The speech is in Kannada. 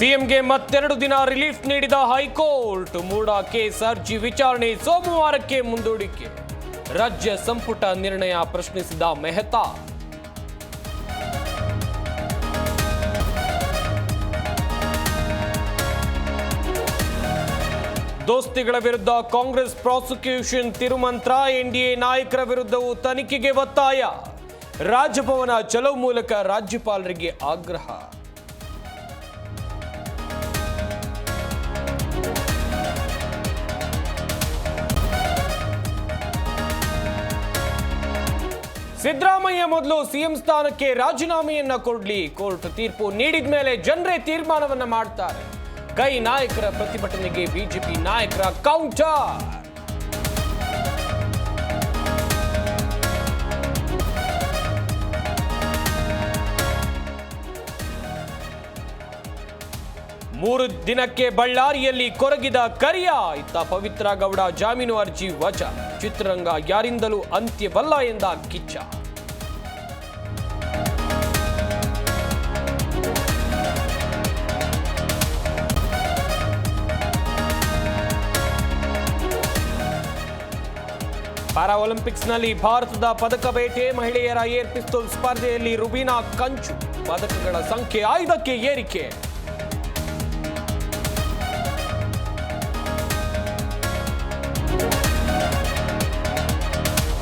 ಸಿಎಂಗೆ ಮತ್ತೆರಡು ದಿನ ರಿಲೀಫ್ ನೀಡಿದ ಹೈಕೋರ್ಟ್. ಮೂಡ ಕೇಸ್ ಅರ್ಜಿ ವಿಚಾರಣೆ ಸೋಮವಾರಕ್ಕೆ ಮುಂದೂಡಿಕೆ. ರಾಜ್ಯ ಸಂಪುಟ ನಿರ್ಣಯ ಪ್ರಶ್ನಿಸಿದ ಮೆಹ್ತಾ. ದೋಸ್ತಿಗಳ ವಿರುದ್ಧ ಕಾಂಗ್ರೆಸ್ ಪ್ರಾಸಿಕ್ಯೂಷನ್ ತಿರುಮಂತ್ರ, ಎನ್ಡಿಎ ನಾಯಕರ ವಿರುದ್ಧವೂ ತನಿಖೆಗೆ ಒತ್ತಾಯ. ರಾಜಭವನ ಚಲೋ ಮೂಲಕ ರಾಜ್ಯಪಾಲರಿಗೆ ಆಗ್ರಹ. ಸಿದ್ದರಾಮಯ್ಯ ಮೊದಲು ಸಿಎಂ ಸ್ಥಾನಕ್ಕೆ ರಾಜೀನಾಮೆಯನ್ನ ಕೊಡ್ಲಿ. ಕೋರ್ಟ್ ತೀರ್ಪು ನೀಡಿದ ಮೇಲೆ ಜನರೇ ತೀರ್ಮಾನವನ್ನ ಮಾಡ್ತಾರೆ. ಕೈ ನಾಯಕರ ಪ್ರತಿಭಟನೆಗೆ ಬಿಜೆಪಿ ನಾಯಕರ ಕೌಂಟರ್ ಮೂರು ದಿನಕ್ಕೆ ಬಳ್ಳಾರಿಯಲ್ಲಿ ಕೊರಗಿದ ಕರಿಯ, ಇತ್ತ ಪವಿತ್ರ ಗೌಡ ಜಾಮೀನು ಅರ್ಜಿ ವಚ ಚಿತ್ರರಂಗ ಯಾರಿಂದಲೂ ಅಂತ್ಯವಲ್ಲ ಎಂದ ಕಿಚ್ಚ. ಪ್ಯಾರಾ ಒಲಿಂಪಿಕ್ಸ್ನಲ್ಲಿ ಭಾರತದ ಪದಕ ಬೇಟೆ ಮಹಿಳೆಯರ ಏರ್ ಪಿಸ್ತೂಲ್ ಸ್ಪರ್ಧೆಯಲ್ಲಿ ರುಬೀನಾ ಕಂಚು. ಪದಕಗಳ ಸಂಖ್ಯೆ ಐದಕ್ಕೆ ಏರಿಕೆ.